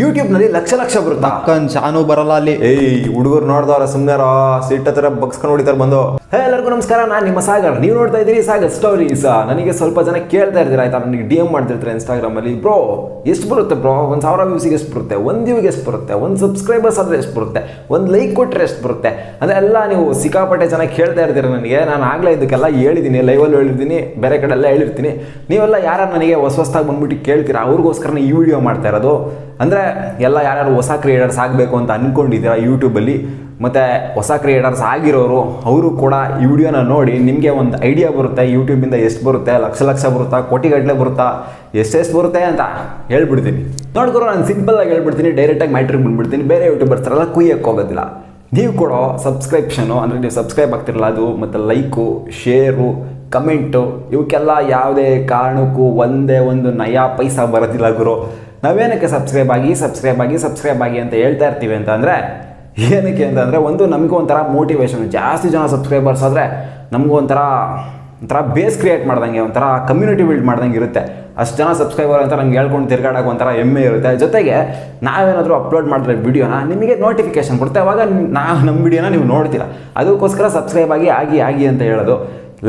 ಯೂಟ್ಯೂಬ್ನಲ್ಲಿ ಲಕ್ಷ ಲಕ್ಷ ಬರುತ್ತಾ? ಅಕ್ಕನ್ ಚಾನು ಬರಲ್ಲ ಅಲ್ಲಿ. ಏಯ್ ಹುಡುಗರು ನೋಡ್ದವ್ರ ಸುಮ್ಮನೆ ಸಿಟ್ಟ ಹತ್ರ ಬಗ್ಸ್ಕೊಂಡು ಹೊಡಿತಾರೆ ಬಂದು. ಹೇ ಎಲ್ಲರಿಗೂ ನಮಸ್ಕಾರ. ನಾನು ನಿಮ್ಮ ಸಾಗರ್. ನೀವು ನೋಡ್ತಾ ಇದ್ದೀರಿ ಸಾಗರ್ ಸ್ಟೋರೀಸ್ ನನಗೆ ಸ್ವಲ್ಪ ಜನ ಕೇಳ್ತಾ ಇರ್ತೀರಾ? ಆಯ್ತಾ? ನನಗೆ ಡಿ ಎಂ ಮಾಡ್ತಿರ್ತಾರೆ ಇನ್ಸ್ಟಾಗ್ರಾಮ್ ಅಲ್ಲಿ. ಬ್ರೋ ಎಷ್ಟು ಬರುತ್ತೆ ಬ್ರೋ? ಒಂದು ಸಾವಿರ ವ್ಯೂಸಿಗೆ ಎಷ್ಟು ಬರುತ್ತೆ? ಒಂದು ವ್ಯೂಗೆ ಎಷ್ಟು ಬರುತ್ತೆ? ಒಂದು ಸಬ್ಸ್ಕ್ರೈಬರ್ಸ್ ಆದರೆ ಎಷ್ಟು ಬರುತ್ತೆ? ಒಂದು ಲೈಕ್ ಕೊಟ್ಟರೆ ಎಷ್ಟು ಬರುತ್ತೆ? ಅದೆಲ್ಲ ನೀವು ಸಿಕ್ಕಾಪಟ್ಟೆ ಜನ ಕೇಳ್ತಾ ಇರ್ತೀರ ನನಗೆ? ನಾನು ಆಗಲೇ ಇದಕ್ಕೆಲ್ಲ ಹೇಳಿದ್ದೀನಿ. ಲೈವಲ್ಲಿ ಹೇಳಿದ್ದೀನಿ ಬೇರೆ ಕಡೆ ಎಲ್ಲ ಹೇಳಿರ್ತೀನಿ. ನೀವೆಲ್ಲ ಯಾರು ನನಗೆ ಹೊಸ ಹೊಸದಾಗಿ ಬಂದ್ಬಿಟ್ಟು ಕೇಳ್ತೀರಾ? ಅವ್ರಿಗೋಸ್ಕರ ಈ ವಿಡಿಯೋ ಮಾಡ್ತಾ ಇರೋದು. ಅಂದರೆ ಎಲ್ಲ ಯಾರ್ಯಾರು ಹೊಸ ಕ್ರಿಯೇಟರ್ಸ್ ಆಗಬೇಕು ಅಂತ ಅಂದ್ಕೊಂಡಿದ್ದೀರಾ ಯೂಟ್ಯೂಬಲ್ಲಿ ಮತ್ತು ಹೊಸ ಕ್ರಿಯೇಟರ್ಸ್ ಆಗಿರೋರು, ಅವರು ಕೂಡ ಈ ವಿಡಿಯೋನ ನೋಡಿ ನಿಮಗೆ ಒಂದು ಐಡಿಯಾ ಬರುತ್ತೆ ಯೂಟ್ಯೂಬಿಂದ ಎಷ್ಟು ಬರುತ್ತೆ, ಲಕ್ಷ ಲಕ್ಷ ಬರುತ್ತಾ ಕೋಟಿಗಟ್ಟಲೆ ಬರುತ್ತಾ ಎಷ್ಟೆಷ್ಟು ಬರುತ್ತೆ ಅಂತ ಹೇಳ್ಬಿಡ್ತೀನಿ. ನೋಡ್ಕೊರೋ, ನಾನು ಸಿಂಪಲ್ಲಾಗಿ ಹೇಳ್ಬಿಡ್ತೀನಿ ಡೈರೆಕ್ಟಾಗಿ ಮ್ಯಾಟ್ರಿಗೆ ಬಂದ್ಬಿಡ್ತೀನಿ. ಬೇರೆ ಯೂಟ್ಯೂಬರ್ಸ್ ಎಲ್ಲ ಕುಯ್ಯಕ್ಕೆ ಹೋಗೋದಿಲ್ಲ. ನೀವು ಕೊಡೋ ಸಬ್ಸ್ಕ್ರಿಪ್ಷನು ಅಂದರೆ ನೀವು ಸಬ್ಸ್ಕ್ರೈಬ್ ಆಗ್ತಿರಲ್ಲ ಅದು, ಮತ್ತು ಲೈಕು ಶೇರು ಕಮೆಂಟು ಇವಕ್ಕೆಲ್ಲ ಯಾವುದೇ ಕಾರಣಕ್ಕೂ ಒಂದೇ ಒಂದು ನಯಾ ಪೈಸಾ ಬರೋದಿಲ್ಲ ಗುರು. ನಾವೇನಕ್ಕೆ ಸಬ್ಸ್ಕ್ರೈಬ್ ಆಗಿ ಸಬ್ಸ್ಕ್ರೈಬ್ ಆಗಿ ಸಬ್ಸ್ಕ್ರೈಬ್ ಆಗಿ ಅಂತ ಹೇಳ್ತಾ ಇರ್ತೀವಿ ಅಂತಂದರೆ, ಏನಕ್ಕೆ ಅಂತಂದರೆ ಒಂದು ನಮಗೂ ಒಂಥರ ಮೋಟಿವೇಶನ್ ಜಾಸ್ತಿ ಜನ ಸಬ್ಸ್ಕ್ರೈಬರ್ಸ್ ಆದರೆ ನಮಗೂ ಒಂಥರ ಒಂಥರ ಬೇಸ್ ಕ್ರಿಯೇಟ್ ಮಾಡ್ದಂಗೆ, ಒಂಥರ ಕಮ್ಯುನಿಟಿ ಬಿಲ್ಡ್ ಮಾಡ್ದಂಗೆ ಇರುತ್ತೆ. ಅಷ್ಟು ಜನ ಸಬ್ಸ್ಕ್ರೈಬರ್ ಅಂತ ನಮ್ಗೆ ಹೇಳ್ಕೊಂಡು ತಿರ್ಗಾಡೋಕೆ ಒಂಥರ ಹೆಮ್ಮೆ ಇರುತ್ತೆ. ಜೊತೆಗೆ ನಾವೇನಾದರೂ ಅಪ್ಲೋಡ್ ಮಾಡಿದ್ರೆ ವಿಡಿಯೋನ ನಿಮಗೆ ನೋಟಿಫಿಕೇಶನ್ ಕೊಡುತ್ತೆ. ಅವಾಗ ನಾ ನಮ್ಮ ವಿಡಿಯೋನ ನೀವು ನೋಡ್ತೀರಾ. ಅದಕ್ಕೋಸ್ಕರ ಸಬ್ಸ್ಕ್ರೈಬ್ ಆಗಿ ಆಗಿ ಆಗಿ ಅಂತ ಹೇಳೋದು.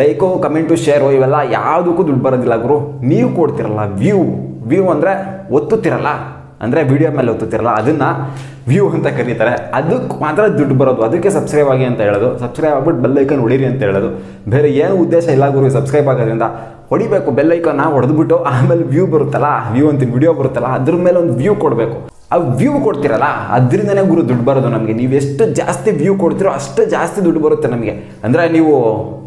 ಲೈಕು ಕಮೆಂಟು ಶೇರು ಇವೆಲ್ಲ ಯಾವುದಕ್ಕೂ ದುಡ್ಡು ಬರೋದಿಲ್ಲ ಗುರು. ನೀವು ಕೊಡ್ತಿರಲ್ಲ ವ್ಯೂ ವ್ಯೂ ಅಂದರೆ ಒತ್ತುತ್ತಿರಲ್ಲ, ಅಂದರೆ ವಿಡಿಯೋ ಮೇಲೆ ಒತ್ತುತ್ತಿರಲ್ಲ, ಅದನ್ನು ವ್ಯೂ ಅಂತ ಕರೀತಾರೆ. ಅದಕ್ಕೆ ಮಾತ್ರ ದುಡ್ಡು ಬರೋದು, ಅದಕ್ಕೆ ಸಬ್ಸ್ಕ್ರೈಬ್ ಆಗಿ ಅಂತ ಹೇಳೋದು. ಸಬ್ಸ್ಕ್ರೈಬ್ ಆಗ್ಬಿಟ್ಟು ಬೆಲ್ಲೈಕನ್ ಹೊಡೀರಿ ಅಂತ ಹೇಳೋದು. ಬೇರೆ ಏನು ಉದ್ದೇಶ ಇಲ್ಲ ಗುರು ಸಬ್ಸ್ಕ್ರೈಬ್ ಆಗೋದ್ರಿಂದ. ಹೊಡಿಬೇಕು ಬೆಲ್ಲೈಕನ್ನ ಹೊಡೆದ್ಬಿಟ್ಟು, ಆಮೇಲೆ ವ್ಯೂ ಬರುತ್ತಲ್ಲ ವ್ಯೂ ಅಂತ ವಿಡಿಯೋ ಬರುತ್ತಲ್ಲ, ಅದ್ರ ಮೇಲೆ ಒಂದು ವ್ಯೂ ಕೊಡಬೇಕು. ಆ ವ್ಯೂ ಕೊಡ್ತೀರಲ್ಲ, ಅದರಿಂದನೇ ಗುರು ದುಡ್ಡು ಬರೋದು ನಮಗೆ. ನೀವು ಎಷ್ಟು ಜಾಸ್ತಿ ವ್ಯೂ ಕೊಡ್ತೀರೋ ಅಷ್ಟು ಜಾಸ್ತಿ ದುಡ್ಡು ಬರುತ್ತೆ ನಮಗೆ. ಅಂದರೆ ನೀವು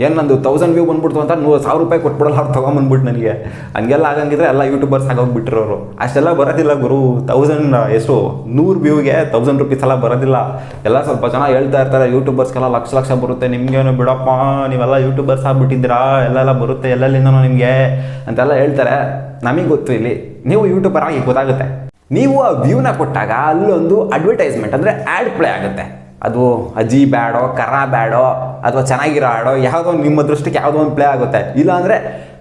ಏನು ನಂದು ತೌಸಂಡ್ ವ್ಯೂ ಬಂದ್ಬಿಡ್ತು ಅಂತ ನೂರು ಸಾವಿರ ರೂಪಾಯಿ ಕೊಟ್ಬಿಡಲ್ಲ ಅವ್ರು ತೊಗೊಂಬಂದ್ಬಿಟ್ಟು ನನಗೆ. ಹಂಗೆಲ್ಲ ಆಗಂಗಿದ್ರೆ ಎಲ್ಲ ಯೂಟ್ಯೂಬರ್ಸ್ ಆಗೋಗ್ಬಿಟ್ಟಿರೋರು ಅಷ್ಟೆಲ್ಲ ಬರೋದಿಲ್ಲ ಗುರು. ತೌಸಂಡ್ ಎಷ್ಟು? ನೂರು ವ್ಯೂಗೆ ತೌಸಂಡ್ ರುಪೀಸ್ ಎಲ್ಲ ಬರೋದಿಲ್ಲ. ಎಲ್ಲ ಸ್ವಲ್ಪ ಜನ ಹೇಳ್ತಾ ಇರ್ತಾರೆ ಯೂಟ್ಯೂಬರ್ಸ್ಗೆಲ್ಲ ಲಕ್ಷ ಲಕ್ಷ ಬರುತ್ತೆ. ನಿಮಗೇನು ಬಿಡಪ್ಪ, ನೀವೆಲ್ಲ ಯೂಟ್ಯೂಬರ್ಸ್ ಆಗ್ಬಿಟ್ಟಿದ್ದೀರಾ? ಎಲ್ಲೆಲ್ಲ ಬರುತ್ತೆ ಎಲ್ಲೆಲ್ಲಿಂದನೋ ನಿಮಗೆ ಅಂತೆಲ್ಲ ಹೇಳ್ತಾರೆ. ನಮಗೆ ಗೊತ್ತು ಇಲ್ಲಿ. ನೀವು ಯೂಟ್ಯೂಬರ್ ಆಗಿ ಗೊತ್ತಾಗುತ್ತೆ. ನೀವು ಆ ವ್ಯೂನ ಕೊಟ್ಟಾಗ ಅಲ್ಲೊಂದು ಅಡ್ವರ್ಟೈಸ್ಮೆಂಟ್ ಅಂದರೆ ಆ್ಯಡ್ ಪ್ಲೇ ಆಗುತ್ತೆ. ಅದು ಅಜಿ ಬ್ಯಾಡೋ, ಕರ ಬ್ಯಾಡೋ, ಅಥವಾ ಚೆನ್ನಾಗಿರೋ ಆಡೋ ಯಾವುದೋ ನಿಮ್ಮ ದೃಷ್ಟಿಗೆ ಯಾವುದೋ ಒಂದು ಪ್ಲೇ ಆಗುತ್ತೆ. ಇಲ್ಲಾಂದರೆ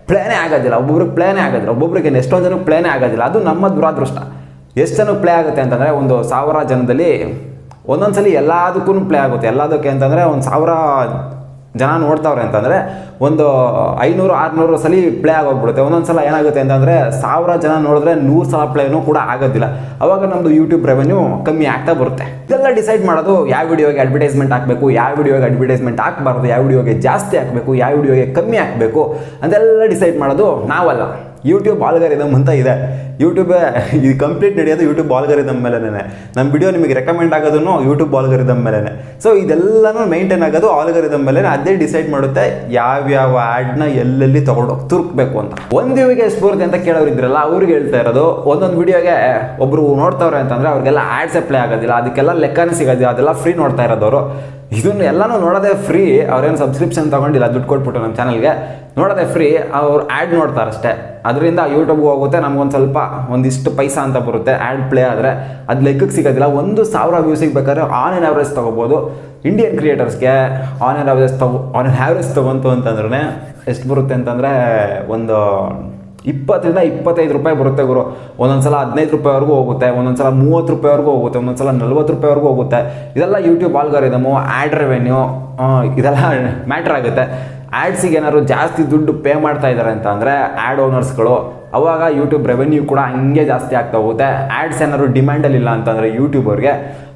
ಪ್ಲೇನೇ ಆಗೋದಿಲ್ಲ. ಒಬ್ಬೊಬ್ರಿಗೆ ಪ್ಲೇನೇ ಆಗೋದಿಲ್ಲ. ಒಬ್ಬೊಬ್ರಿಗೆ ಎಷ್ಟೊಂದು ಜನಕ್ಕೆ ಪ್ಲೇನೇ ಆಗೋದಿಲ್ಲ. ಅದು ನಮ್ಮ ದುರಾದೃಷ್ಟ. ಎಷ್ಟು ಜನಕ್ಕೆ ಪ್ಲೇ ಆಗುತ್ತೆ ಅಂತಂದರೆ ಒಂದು ಸಾವಿರ ಜನದಲ್ಲಿ ಸಲ ಎಲ್ಲದಕ್ಕೂ ಪ್ಲೇ ಆಗುತ್ತೆ. ಎಲ್ಲದಕ್ಕೆ ಅಂತಂದರೆ ಒಂದು ಸಾವಿರ ಜನ ನೋಡ್ತಾವ್ರೆ ಅಂತಂದರೆ ಒಂದು ಐನೂರು, ಆರುನೂರು ಸಲ ಪ್ಲೇ ಆಗೋಗ್ಬಿಡುತ್ತೆ. ಒಂದೊಂದು ಸಲ ಏನಾಗುತ್ತೆ ಅಂತಂದರೆ ಸಾವಿರ ಜನ ನೋಡಿದ್ರೆ ನೂರು ಸಲ ಪ್ಲೇನೂ ಕೂಡ ಆಗೋದಿಲ್ಲ. ಅವಾಗ ನಮ್ಮದು ಯೂಟ್ಯೂಬ್ ರೆವೆನ್ಯೂ ಕಮ್ಮಿ ಆಗ್ತಾ ಬರುತ್ತೆ. ಇದೆಲ್ಲ ಡಿಸೈಡ್ ಮಾಡೋದು ಯಾವ ವಿಡಿಯೋಗೆ ಅಡ್ವರ್ಟೈಸ್ಮೆಂಟ್ ಹಾಕಬೇಕು, ಯಾವ ವಿಡಿಯೋಗೆ ಅಡ್ವರ್ಟೈಸ್ಮೆಂಟ್ ಹಾಕಬಾರ್ದು, ಯಾವ ವಿಡಿಯೋಗೆ ಜಾಸ್ತಿ ಹಾಕಬೇಕು, ಯಾವ ವಿಡಿಯೋಗೆ ಕಮ್ಮಿ ಹಾಕಬೇಕು ಅಂತೆಲ್ಲ ಡಿಸೈಡ್ ಮಾಡೋದು ನಾವಲ್ಲ. ಯೂಟ್ಯೂಬ್ ಆಲ್ಗರಿದಮ್ ಅಂತ ಇದೆ. ಯೂಟ್ಯೂಬ್ ಇದು ಕಂಪ್ಲೀಟ್ ನಡೆಯೋದು ಯೂಟ್ಯೂಬ್ ಆಲ್ಗರಿದಮ್ ಮೇಲೆನೇ. ನಮ್ಮ ವಿಡಿಯೋ ನಿಮಗೆ ರೆಕಮೆಂಡ್ ಆಗೋದನ್ನು ಯೂಟ್ಯೂಬ್ ಆಲ್ಗರಿದಮ್ ಮೇಲೇ ಸೊ ಇದೆಲ್ಲನೂ ಮೈಂಟೈನ್ ಆಗೋದು ಆಲ್ಗರಿದಮ್ ಮೇಲೆ ಅದೇ ಡಿಸೈಡ್ ಮಾಡುತ್ತೆ ಯಾವ್ಯಾವ ಆ್ಯಡ್ನ ಎಲ್ಲೆಲ್ಲಿ ತೊಗೊಂಡೋಗಿ ತುರ್ಕಬೇಕು ಅಂತ. ಒಂದು ಯುವಿಗೆ ಸ್ಫೂರ್ತಿ ಅಂತ ಕೇಳೋರು ಇದ್ರಲ್ಲ, ಅವ್ರಿಗೆ ಹೇಳ್ತಾ ಇರೋದು, ಒಂದೊಂದು ವಿಡಿಯೋಗೆ ಒಬ್ರು ನೋಡ್ತಾವ್ರೆ ಅಂತಂದರೆ ಅವ್ರಿಗೆಲ್ಲ ಆ್ಯಡ್ ಸಪ್ಲೈ ಆಗೋದಿಲ್ಲ, ಅದಕ್ಕೆಲ್ಲ ಲೆಕ್ಕನೇ ಸಿಗೋದಿಲ್ಲ, ಅದೆಲ್ಲ ಫ್ರೀ ನೋಡ್ತಾ ಇರೋದವರು. ಇದನ್ನು ಎಲ್ಲನೂ ನೋಡೋದೇ ಫ್ರೀ ಅವ್ರೇನು ಸಬ್ಸ್ಕ್ರಿಪ್ಷನ್ ತೊಗೊಂಡಿಲ್ಲ, ದುಡ್ಡು ಕೊಟ್ಬಿಟ್ಟು ನಮ್ಮ ಚಾನಲ್ಗೆ ನೋಡೋದೇ ಫ್ರೀ ಅವ್ರು ಆ್ಯಡ್ ನೋಡ್ತಾರಷ್ಟೇ. ಅದರಿಂದ ಯೂಟ್ಯೂಬ್ಗೆ ಹೋಗುತ್ತೆ, ನಮ್ಗೊಂದು ಸ್ವಲ್ಪ ಒಂದಿಷ್ಟು ಪೈಸಾ ಅಂತ ಬರುತ್ತೆ ಆ್ಯಡ್ ಪ್ಲೇ ಆದರೆ ಅದು ಲೆಕ್ಕಕ್ಕೆ ಸಿಗೋದಿಲ್ಲ. ಒಂದು ಸಾವಿರ ವ್ಯೂಸಿಗೆ ಬೇಕಾದ್ರೆ ಆನ್ ಆನ್ ಆವ್ರೇಜ್ ತೊಗೋಬೋದು. ಇಂಡಿಯನ್ ಕ್ರಿಯೇಟರ್ಸ್ಗೆ ಆನ್ ಆನ್ ಆವ್ರೇಜ್ ತಗೋ ಆನ್ ಆನ್ ಹ್ಯಾವ್ರೇಜ್ ತೊಗೊಂತು ಅಂತಂದ್ರೆ ಎಷ್ಟು ಬರುತ್ತೆ ಅಂತಂದರೆ ಒಂದು ಇಪ್ಪತ್ತರಿಂದ ಇಪ್ಪತ್ತೈದು ರೂಪಾಯಿ ಬರುತ್ತೆ ಗುರು. ಒಂದೊಂದು ಸಲ ಹದಿನೈದು ರೂಪಾಯಿವರೆಗೂ ಹೋಗುತ್ತೆ, ಒಂದೊಂದ್ಸಲ ಮೂವತ್ತು ರೂಪಾಯಿವರೆಗೂ ಹೋಗುತ್ತೆ ಒಂದೊಂದು ಸಲ ನಲ್ವತ್ತು ರೂಪಾಯಿವರೆಗೂ ಹೋಗುತ್ತೆ. ಇದೆಲ್ಲ ಯೂಟ್ಯೂಬ್ ಆಲ್ಗಾರಿದಮು ಆ್ಯಡ್ ರೆವೆನ್ಯೂ ಇದೆಲ್ಲ ಮ್ಯಾಟ್ರ್ ಆಗುತ್ತೆ. ಆ್ಯಡ್ಸಿಗೆ ಏನಾದ್ರು ಜಾಸ್ತಿ ದುಡ್ಡು ಪೇ ಮಾಡ್ತಾ ಇದ್ದಾರೆ ಅಂತ ಅಂದರೆ ಆ್ಯಡ್ ಓನರ್ಸ್ಗಳು ಅವಾಗ ಯೂಟ್ಯೂಬ್ ರೆವೆನ್ಯೂ ಕೂಡ ಹಂಗೆ ಜಾಸ್ತಿ ಆಗ್ತಾ ಹೋಗುತ್ತೆ. ಆ್ಯಡ್ಸ್ ಏನಾದ್ರು ಡಿಮ್ಯಾಂಡಲ್ಲಿ ಇಲ್ಲ ಅಂತಂದರೆ ಯೂಟ್ಯೂಬರ್ಗೆ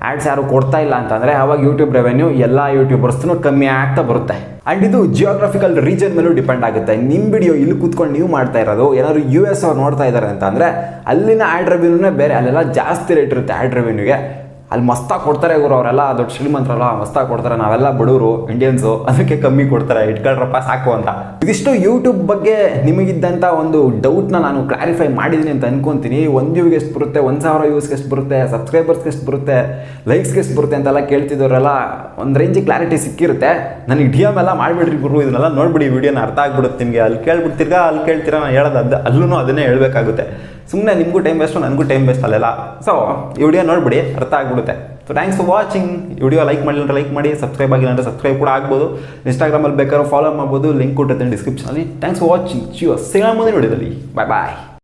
ಆ್ಯಡ್ಸ್ ಯಾರು ಕೊಡ್ತಾ ಇಲ್ಲ ಅಂತಂದರೆ ಅವಾಗ ಯೂಟ್ಯೂಬ್ ರೆವೆನ್ಯೂ ಎಲ್ಲ ಯೂಟ್ಯೂಬರ್ಸ್ನು ಕಮ್ಮಿ ಆಗ್ತಾ ಬರುತ್ತೆ. ಆ್ಯಂಡ್ ಇದು ಜಿಯೋಗ್ರಫಿಕಲ್ ರೀಜನ್ ಮೇಲೂ ಡಿಪೆಂಡ್ ಆಗುತ್ತೆ. ನಿಮ್ಮ ವಿಡಿಯೋ ಇಲ್ಲಿ ಕೂತ್ಕೊಂಡು ನೀವು ಮಾಡ್ತಾ ಇರೋದು, ಏನಾದ್ರು ಯು ಎಸ್ ಅವ್ರು ನೋಡ್ತಾ ಇದ್ದಾರೆ ಅಂತಂದರೆ ಅಲ್ಲಿನ ಆ್ಯಡ್ ರೆವೆನ್ಯೂನೇ ಬೇರೆ, ಅಲ್ಲೆಲ್ಲ ಜಾಸ್ತಿ ರೇಟ್ ಇರುತ್ತೆ ಆ್ಯಡ್ ರೆವೆನ್ಯೂಗೆ ಅಲ್ಲಿ ಮಸ್ತಾಗಿ ಕೊಡ್ತಾರೆ ಗುರು ಅವರೆಲ್ಲ, ದೊಡ್ಡ ಶ್ರೀಮಂತರಲ್ಲ ಮಸ್ತಾಗಿ ಕೊಡ್ತಾರೆ, ನಾವೆಲ್ಲ ಬಡವರು ಇಂಡಿಯನ್ಸು ಅದಕ್ಕೆ ಕಮ್ಮಿ ಕೊಡ್ತಾರೆ, ಇಟ್ಕೊಳ್ರಪ್ಪ ಸಾಕು ಅಂತ. ಇದಿಷ್ಟು ಯೂಟ್ಯೂಬ್ ಬಗ್ಗೆ ನಿಮಗಿದ್ದಂಥ ಒಂದು ಡೌಟ್ನ ನಾನು ಕ್ಲಾರಿಫೈ ಮಾಡಿದ್ದೀನಿ ಅಂತ ಅನ್ಕೊಂತೀನಿ. ಒಂದು ವ್ಯೂಗೆ ಎಷ್ಟು ಬರುತ್ತೆ, ಒಂದು ಸಾವಿರ ವ್ಯೂಸ್ಗೆ ಎಷ್ಟು ಬರುತ್ತೆ ಸಬ್ಸ್ಕ್ರೈಬರ್ಸ್ಗೆ ಎಷ್ಟು ಬರುತ್ತೆ ಲೈಕ್ಸ್ಗೆ ಎಷ್ಟು ಬರುತ್ತೆ ಅಂತೆಲ್ಲ ಕೇಳ್ತಿದ್ದವರೆಲ್ಲ ಒಂದು ರೇಂಜ್ ಕ್ಲಾರಿಟಿ ಸಿಕ್ಕಿರುತ್ತೆ. ನನಗೆ ಡಿ ಎಂ ಎಲ್ಲ ಮಾಡಿಬಿಡ್ರಿ ಗುರು, ಇದನ್ನೆಲ್ಲ ನೋಡ್ಬಿಡಿ ವಿಡಿಯೋನ ಅರ್ಥ ಆಗ್ಬಿಡುತ್ತೆ ನಿಮಗೆ. ಅಲ್ಲಿ ಕೇಳ್ಬಿಡ್ತೀರಾ, ಅಲ್ಲಿ ಕೇಳ್ತೀರಾ ನಾನು ಹೇಳೋದು ಅದು ಅಲ್ಲೂ ಅದನ್ನೇ ಹೇಳಬೇಕಾಗುತ್ತೆ. ಸುಮ್ಮನೆ ನಿಮಗೂ ಟೈಮ್ ವೇಸ್ಟು ನನಗೂ ಟೈಮ್ ವೇಸ್ಟ್ ಅಲ್ಲೆಲ್ಲ. ಸೊ ಈ ವಿಡಿಯೋ ನೋಡಿಬಿಡಿ, ಅರ್ಥ ಆಗ್ಬಿಡುತ್ತೆ. So thanks for watching video like ಮಾಡಿಲ್ಲ ಅಂದರೆ ಲೈಕ್ ಮಾಡಿ ಸಬ್ಸ್ಕ್ರೈಬ್ ಆಗಿಲ್ಲ ಅಂದರೆ ಸಬ್ಸ್ಕ್ರೈಬ್ ಕೂಡ ಆಗ್ಬೋದು. ಇನ್ಸ್ಟಾಗ್ರಾಮಲ್ಲಿ ಬೇಕಾದ್ರೆ ಫಾಲೋ ಮಾಡ್ಬೋದು. ಲಿಂಕ್ ಕೊಟ್ಟಿರ್ತೀನಿ ಡಿಸ್ಕ್ರಿಪ್ಷನಲ್ಲಿ ಥ್ಯಾಂಕ್ಸ್ ಫಾರ್ ವಾಚಿಂಗ್ ಚಿಯೋ ಸಿಗೋಣ ಮುಂದಿನ ವಿಡಿಯೋದಲ್ಲಿ ಬಾಯ್ ಬಾಯ್